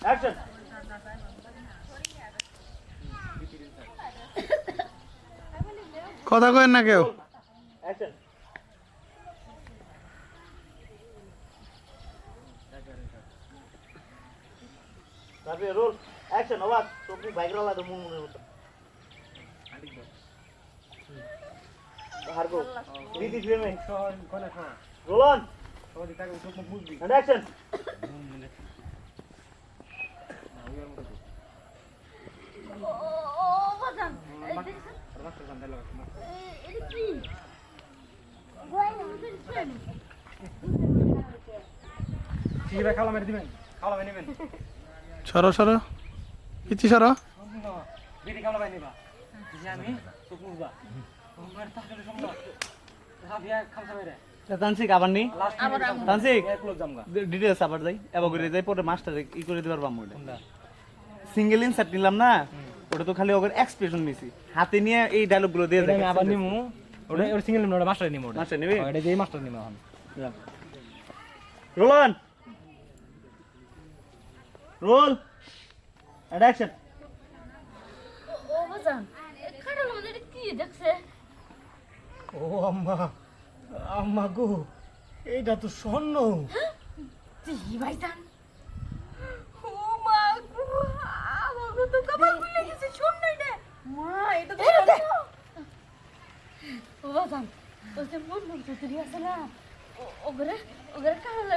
Action কথা coin না কেউ। অ্যাকশন তারপরে রোল অ্যাকশন অবাক তুমি বাইক রালা তো মুন মতো। হারগো দিদি ফ্রেমে রোল অন এন্ড অ্যাকশন ও ও বাজান এটা কি গোয়াই আমাদের ফ্রেন্ড সরো সরো। পিচ্ছি সরো। তানসিক আবার নি? আবার আমি তানসিক ডিটেলস আবার যাই। এবার করে যাই পরে মাস্টার ই করে দিবার বাম সিঙ্গেল ইনসার্ট নিলাম না? ওটা তো খালি ওকে এক্সপ্রেশন নিছি। হাতে নিয়ে এই ডায়লগগুলো দিয়ে এটা আবার নিমু ওটা ওটা সিঙ্গেল নিমু ওটা মাস্টার নিমু ওটা। মাস্টার নিবি? ওটা যেই মাস্টার নিমু এখন। Roll on roll! And action ও বাজান মধ্যে এটা কি দেখছে? ও আম্মা আম্মা গো এইটা তো স্বর্ণ। কি ভাইজান ও মা গো আমার তো কপাল খুলে গেছে শোন না এটা মা এটা তো ও বাজান তো যে মন মন চুরি আছে না ওগরে ওগরে কারণে